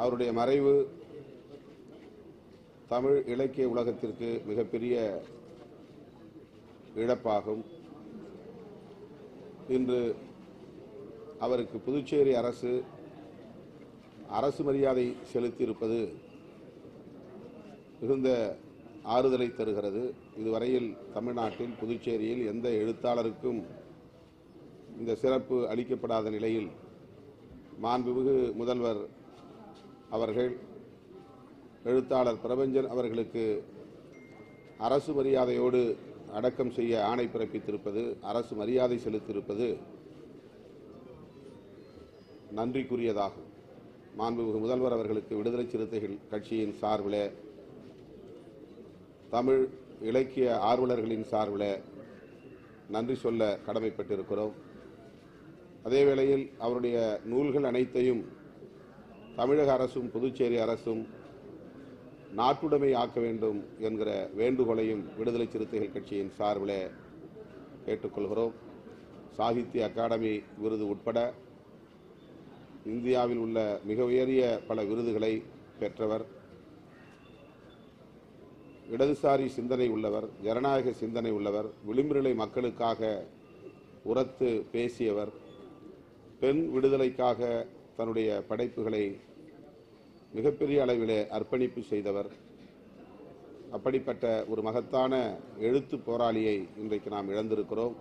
அவருடைய மறைவு தமிழ் இலக்கிய உலகத்திற்கு மிகப்பெரிய இழப்பாகும். இன்று அவருக்கு புதுச்சேரி அரசு அரசு மரியாதை செலுத்தியிருப்பது மிகுந்த ஆறுதலை தருகிறது. இதுவரையில் தமிழ்நாட்டில் புதுச்சேரியில் எந்த எழுத்தாளருக்கும் இந்த சிறப்பு அளிக்கப்படாத நிலையில் மாண்புமிகு முதல்வர் அவர்கள் எழுத்தாளர் பிரபஞ்சன் அவர்களுக்கு அரசு மரியாதையோடு அடக்கம் செய்ய ஆணை பிறப்பித்திருப்பது அரசு மரியாதை செலுத்தியிருப்பது நன்றிக்குரியதாகும். மாண்புமிகு முதல்வர் அவர்களுக்கு விடுதலை சிறுத்தைகள் கட்சியின் சார்பில் தமிழ் இலக்கிய ஆர்வலர்களின் சார்பில் நன்றி சொல்ல கடமைப்பட்டிருக்கிறோம். அதே வேளையில் அவருடைய நூல்கள் அனைத்தையும் தமிழக அரசும் புதுச்சேரி அரசும் நாட்டுடைமை ஆக்க வேண்டும் என்கிற வேண்டுகோளையும் விடுதலை சிறுத்தைகள் கட்சியின் சார்பில் கேட்டுக்கொள்கிறோம். சாகித்ய அகாடமி விருது உட்பட இந்தியாவில் உள்ள மிக உயரிய பல விருதுகளை பெற்றவர் இடதுசாரி சிந்தனை உள்ளவர் ஜனநாயக சிந்தனை உள்ளவர் விளிம்புநிலை மக்களுக்காக உரத்து பேசியவர் பெண் விடுதலைக்காக தன்னுடைய படைப்புகளை மிகப்பெரிய அளவிலே அர்ப்பணிப்பு செய்தவர். அப்படிப்பட்ட ஒரு மகத்தான எழுத்து போராளியை இன்றைக்கு நாம் இழந்திருக்கிறோம்.